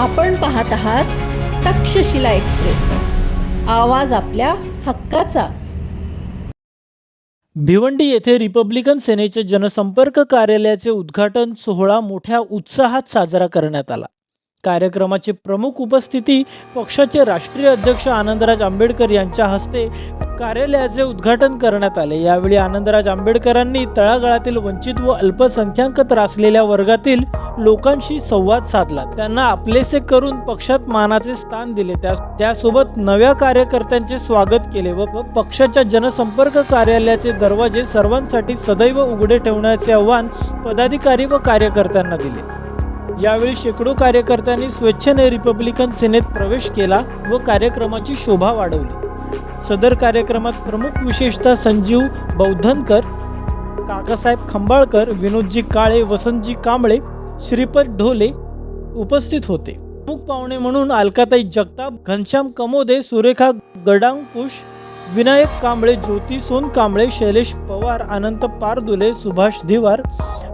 आपण पाहत आहात तक्षशिला एक्सप्रेस. आवाज आपल्या हक्काचा. भिवंडी येथे रिपब्लिकन सेनेचे जनसंपर्क कार्यालयाचे उद्घाटन सोहळा मोठ्या उत्साहात साजरा करण्यात आला. कार्यक्रमाची प्रमुख उपस्थिती पक्षाचे राष्ट्रीय अध्यक्ष आनंदराज आंबेडकर यांच्या हस्ते कार्यालयाचे उद्घाटन करण्यात आले. यावेळी आनंदराज आंबेडकरांनी तळागाळातील वंचित व अल्पसंख्याक त्रासलेल्या वर्गातील लोकांशी संवाद साधला. त्यांना आपलेसे करून पक्षात मानाचे स्थान दिले. त्या त्यासोबत नव्या कार्यकर्त्यांचे स्वागत केले व व पक्षाच्या जनसंपर्क कार्यालयाचे दरवाजे सर्वांसाठी सदैव उघडे ठेवण्याचे आव्हान पदाधिकारी व कार्यकर्त्यांना दिले. यावेळी शेकडो कार्यकर्त्यांनी स्वेच्छेने रिपब्लिकन सेनेत प्रवेश केला व कार्यक्रमाची शोभा वाढवली. सदर कार्यक्रमात प्रमुख विशेषतः संजीव बौद्धनकर काकासाहेब खंबाळकर विनोदजी काळे वसंतजी कांबळे श्रीपद ढोले उपस्थित होते. प्रमुख पाहुणे म्हणून अलकाताई जगताप घनश्याम कमोदे सुरेखा गडांकुश विनायक कांबळे ज्योती सोन कांबळे शैलेश पवार अनंत पारदुले सुभाष धिवार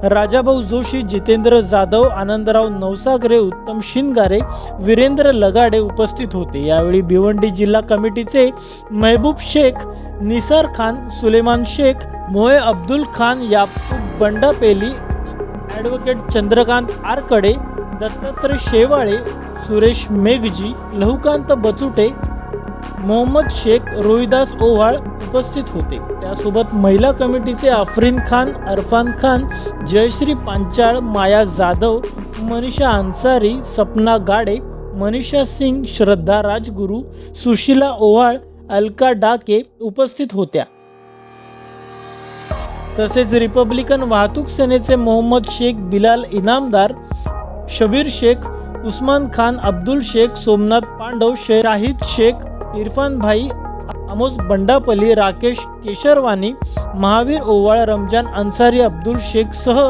राजाभाऊ जोशी जितेंद्र जाधव आनंदराव नवसागरे उत्तम शिनगारे वीरेंद्र लगाडे उपस्थित होते. यावेळी भिवंडी जिल्हा कमिटीचे महबूब शेख निसार खान सुलेमान शेख मोहे अब्दुल खान याकूब बंडापेली ॲडव्होकेट चंद्रकांत आरकडे दत्तात्रय शेवाळे सुरेश मेघजी लहुकांत बचुटे मोहम्मद शेख रोहिदास ओवाळ उपस्थित होते. त्यासोबत महिला कमिटीचे आफरीन खान अरफान खान जयश्री पांचाळ माया जाधव मनीषा अन्सारी सपना गाडे मनीषा सिंग श्रद्धा राजगुरू सुशीला ओवाळ अलका डाके उपस्थित होत्या. तसेच रिपब्लिकन वाहतूक सेनेचे मोहम्मद शेख बिलाल इनामदार शबीर शेख उस्मान खान अब्दुल शेख सोमनाथ पांडव शाहिद शेख इरफान भाई अमोस बंडापली राकेश केशरवानी महावीर ओवाळ रमजान अन्सारी अब्दुल शेखसह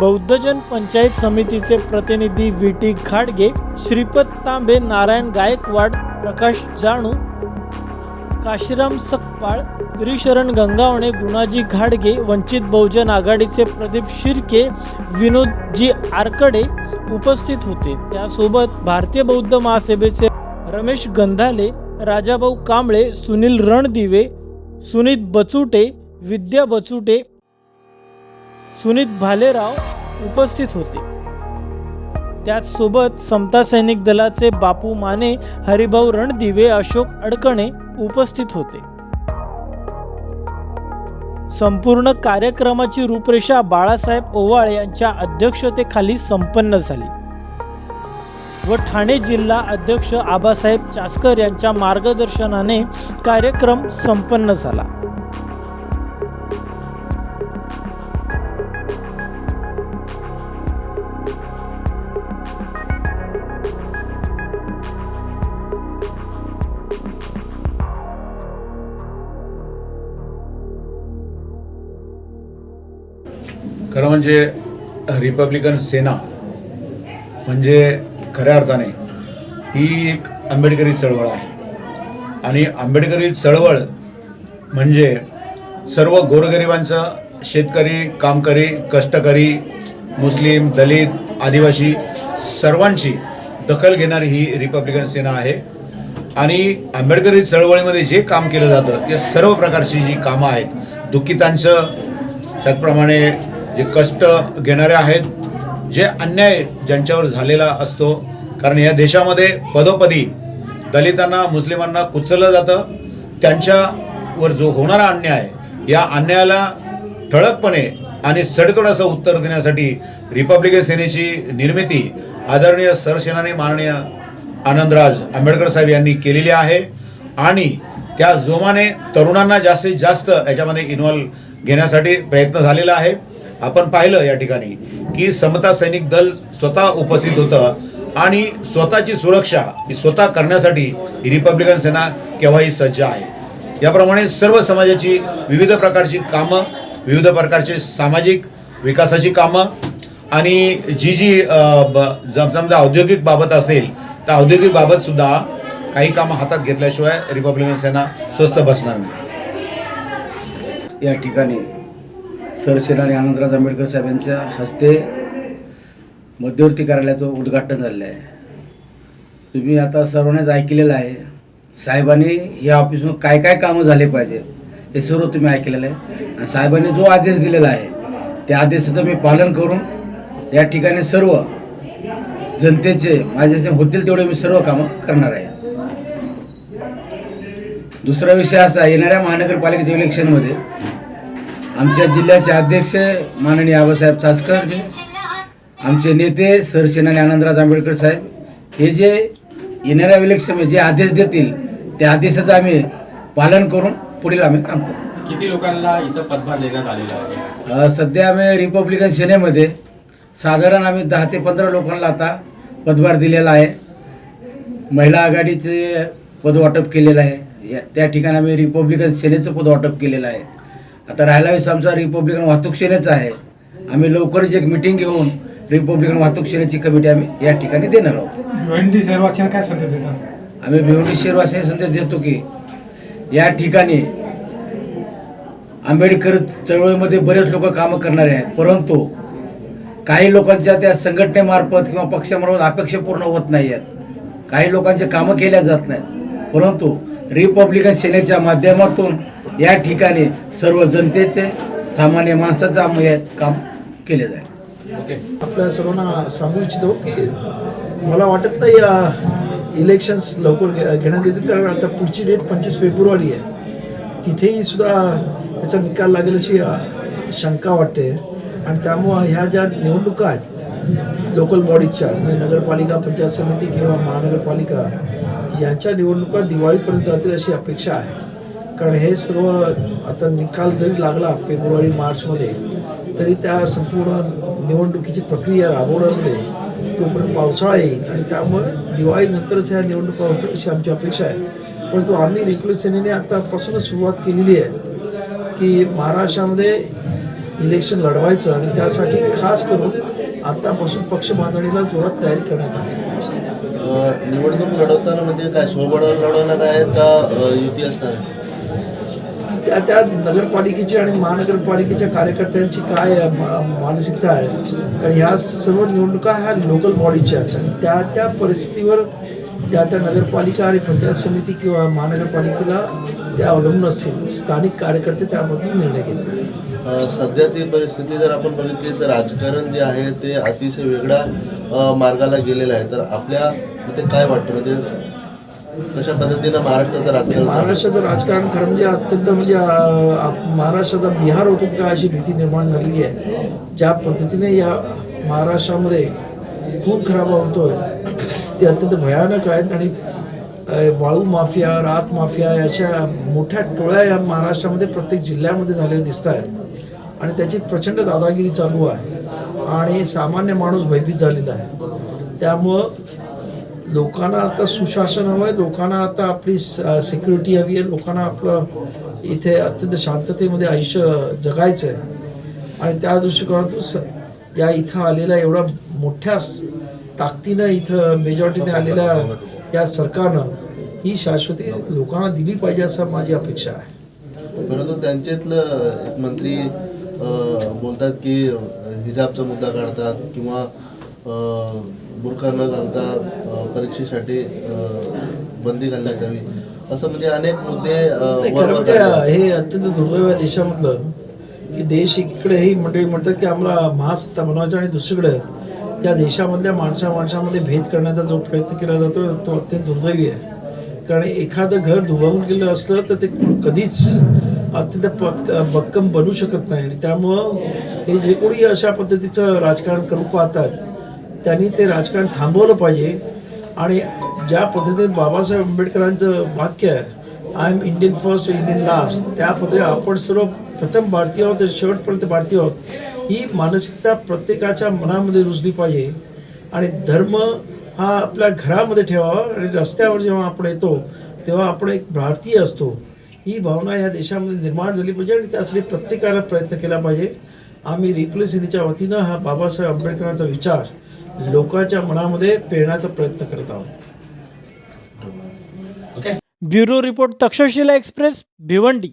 बौद्धजन पंचायत समितीचे प्रतिनिधी व्ही. टी. खाडगे श्रीपद तांबे नारायण गायकवाड प्रकाश जाणू काशीराम सकपाळ त्रिशरण गंगावणे गुणाजी घाडगे वंचित बहुजन आघाडीचे प्रदीप शिर्के विनोदजी आरकडे उपस्थित होते. त्यासोबत भारतीय बौद्ध महासभेचे रमेश गंधाले राजाभाऊ कांबळे सुनील रणदिवे सुनीत बचुटे विद्या बचुटे सुनीत भालेराव उपस्थित होते. त्याचसोबत समता सैनिक दलाचे बापू माने हरिभाऊ रणदिवे अशोक अडकणे उपस्थित होते. संपूर्ण कार्यक्रमाची रूपरेषा बाळासाहेब ओवाळ यांच्या अध्यक्षतेखाली संपन्न झाली. व ठाणे जिल्हा अध्यक्ष आबासाहेब चासकर यांच्या मार्गदर्शनाने कार्यक्रम संपन्न झाला. खरं म्हणजे रिपब्लिकन सेना म्हणजे खऱ्या अर्थाने ही एक आंबेडकरी चळवळ आहे. आणि आंबेडकरी चळवळ म्हणजे सर्व गोरगरिबांचं शेतकरी कामकरी कष्टकरी मुस्लिम दलित आदिवासी सर्वांची दखल घेणारी ही रिपब्लिकन सेना आहे. आणि आंबेडकरी चळवळीमध्ये जे काम केलं जातं ते सर्व प्रकारची जी कामं आहेत दुःखितांचं त्याचप्रमाणे जे कष्ट घेणारे आहेत जे अन्याय ज्यांच्यावर झालेला असतो कारण या देशामध्ये पदोपदी दलितांना मुस्लिमांना कुचललं जातं. त्यांच्यावर जो होणारा अन्याय या अन्यायाला ठळकपणे आणि सडेतोड असं उत्तर देण्यासाठी रिपब्लिकन सेनेची निर्मिती आदरणीय सरसेनानी माननीय आनंदराज आंबेडकर साहेब यांनी केलेली आहे. आणि त्या जोमाने तरुणांना जास्तीत जास्त याच्यामध्ये इन्व्हॉल्व घेण्यासाठी प्रयत्न झालेला आहे. आपण पाहिलं या ठिकाणी की समता सैनिक दल स्वतः उपस्थित होतं आणि स्वतःची सुरक्षा ही स्वतः करण्यासाठी ही रिपब्लिकन सेना केव्हाही सज्ज आहे. याप्रमाणे सर्व समाजाची विविध प्रकारची कामं विविध प्रकारचे सामाजिक विकासाची कामं आणि जी जी समजा औद्योगिक बाबत असेल तर औद्योगिक बाबतसुद्धा काही कामं हातात घेतल्याशिवाय रिपब्लिकन सेना स्वस्त बसणार नाही. या ठिकाणी सरसेनानी आनंदराज आंबेडकर साहेबांच्या हस्ते मध्यवर्ती कार्यालयाचं उद्घाटन झालेलं आहे. तुम्ही आता सर्वांनाच ऐकलेलं आहे. साहेबांनी या ऑफिसमध्ये काय काय कामं झाले पाहिजे हे सर्व तुम्ही ऐकलेलं आहे. आणि साहेबांनी जो आदेश दिलेला आहे त्या आदेशाचं मी पालन करून या ठिकाणी सर्व जनतेचे माझ्याचे होतील तेवढे मी सर्व कामं करणार आहे. दुसरा विषय असा येणाऱ्या महानगरपालिकेच्या इलेक्शनमध्ये आमच्या जिल्ह्याचे अध्यक्ष माननीय आबासाहेब चासकर जे आमचे नेते सरसेनानी आनंदराज आंबेडकर साहेब हे जे येणाऱ्या इलेक्शन जे आदेश देतील त्या आदेशाचं आम्ही पालन करून पुढील आम्ही काम करू. किती लोकांना इथं पदभार देण्यात आलेला आहे? सध्या आम्ही रिपब्लिकन सेनेमध्ये साधारण आम्ही दहा ते पंधरा लोकांना आता पदभार दिलेला आहे. महिला आघाडीचे पद वाटप केलेलं आहे. या- त्या ठिकाणी आम्ही रिपब्लिकन सेनेचं पद वाटप केलेलं आहे. आता राहिला विषय आमचा रिपब्लिकन वाहतूक सेनेचा आहे. आम्ही लवकरच एक मिटिंग घेऊन रिपब्लिकन वाहतूक सेनेची कमिटी आम्ही या ठिकाणी देणार आहोत. भिवंडी शहरवासियांना काय संदेश देतात? आम्ही भिवंडी शहरवासियांना संदेश देतो की या ठिकाणी आंबेडकर चळवळीमध्ये बरेच लोक कामं करणारे आहेत. परंतु काही लोकांच्या त्या संघटनेमार्फत किंवा पक्षामार्फत अपेक्षा पूर्ण होत नाही आहेत. काही लोकांचे कामं केल्या जात नाहीत. परंतु रिपब्लिकन सेनेच्या माध्यमातून या ठिकाणी सर्व जनतेचे सामान्य माणसाचं आम्ही काम केले जाईल. आपल्या सर्वांना सांगू इच्छितो की मला वाटत नाही इलेक्शन्स लवकर घे- घेण्यात येतील कारण आता पुढची डेट पंचवीस फेब्रुवारी आहे. तिथेही सुद्धा याचा निकाल लागेल अशी शंका वाटते. आणि त्यामुळं ह्या ज्या निवडणुका आहेत लोकल बॉडीजच्या म्हणजे नगरपालिका पंचायत समिती किंवा महानगरपालिका यांच्या निवडणुका दिवाळीपर्यंत जातील अशी अपेक्षा आहे. कारण हे सर्व आता निकाल जरी लागला फेब्रुवारी मार्चमध्ये तरी त्या संपूर्ण निवडणुकीची प्रक्रिया राबवण्यामध्ये तोपर्यंत पावसाळा येईल आणि त्यामुळे दिवाळीनंतरच ह्या निवडणुका होतील अशी आमची अपेक्षा आहे. परंतु आम्ही रिपब्लिक सेनेने आतापासूनच सुरुवात केलेली आहे की महाराष्ट्रामध्ये इलेक्शन लढवायचं आणि त्यासाठी खास करून आतापासून पक्ष बांधणीला जोरात तयारी करण्यात आली. निवडणूक लढवताना म्हणजे काय स्वबळावर लढवणार आहेत का युती असणार आहे त्या त्या नगरपालिकेची आणि महानगरपालिकेच्या कार्यकर्त्यांची काय मा- मानसिकता आहे? कारण ह्या सर्व निवडणुका ह्या लोकल बॉडीच्या आहेत. आणि त्या त्या परिस्थितीवर त्या त्या नगरपालिका आणि पंचायत समिती किंवा महानगरपालिकेला त्या अवलंबून असतील स्थानिक कार्यकर्ते त्याबद्दल निर्णय घेतील. सध्याची परिस्थिती जर आपण बघितली तर राजकारण जे आहे ते अतिशय वेगळ्या मार्गाला गेलेलं आहे. तर आपल्या इथे काय वाटतं? म्हणजे कशा पद्धतीनं महाराष्ट्राचं राजकारण महाराष्ट्राचं राजकारण खरं म्हणजे अत्यंत म्हणजे महाराष्ट्राचा बिहार होतो का अशी भीती निर्माण झालेली आहे? ज्या पद्धतीने या महाराष्ट्रामध्ये खून खराब होतोय ते अत्यंत भयानक आहेत आणि वाळू माफिया रात माफिया याच्या मोठ्या टोळ्या या महाराष्ट्रामध्ये प्रत्येक जिल्ह्यामध्ये झालेल्या दिसत आहेत. आणि त्याची प्रचंड दादागिरी चालू आहे. आणि सामान्य माणूस भयभीत झालेला आहे. त्यामुळं लोकांना आता सुशासन हवं आहे लोकांना आता आपली सिक्युरिटी हवी आहे. लोकांना आपलं इथे अत्यंत शांततेमध्ये आयुष्य जगायचं आहे आणि त्या दृष्टिकोनातून स या इथं आलेल्या एवढ्या मोठ्या ताकदीनं इथं मेजॉरिटीने आलेल्या या सरकारनं ही शाश्वती लोकांना दिली पाहिजे असं माझी अपेक्षा आहे. परंतु त्यांच्यातलं एक मंत्री बोलतात की हिजाबचा मुद्दा काढतात किंवा बुरखा न घालता परीक्षेसाठी बंदी घालण्यात यावी. असं म्हणजे अनेक मुद्दे म्हणजे. हे अत्यंत दुर्दैव आहे देशामधलं की देश एकीकडे ही मंडळी म्हणतात की आम्हाला महासत्ता बनवायचा आणि दुसरीकडे या देशामधल्या माणसा माणसामध्ये भेद करण्याचा जो प्रयत्न केला जातो तो अत्यंत दुर्दैवी आहे. कारण एखादं घर धुवावून गेलं असलं तर ते कधीच अत्यंत पक्क भक्कम बनू शकत नाही. आणि त्यामुळं हे जे कोणी अशा पद्धतीचं राजकारण करू पाहतात त्यांनी ते राजकारण थांबवलं पाहिजे. आणि ज्या पद्धतीने बाबासाहेब आंबेडकरांचं वाक्य आहे I am Indian first Indian last त्या पद्धतीने आपण सर्व प्रथम भारतीय आहोत शेवटपर्यंत भारतीय आहोत. ही मानसिकता प्रत्येकाच्या मनामध्ये रुजली पाहिजे. आणि धर्म हा आपल्या घरामध्ये ठेवावा आणि रस्त्यावर जेव्हा आपण येतो तेव्हा आपण एक भारतीय असतो. ही भावना या देशामध्ये निर्माण झाली पाहिजे आणि त्यासाठी प्रत्येकाला प्रयत्न केला पाहिजे. आम्ही रिप्लेस सेनेच्या वतीनं हा बाबासाहेब आंबेडकरांचा विचार लोकांच्या मनामध्ये पेरण्याचा प्रयत्न करत आहोत. Bureau report Takshashila Express Bhiwandi.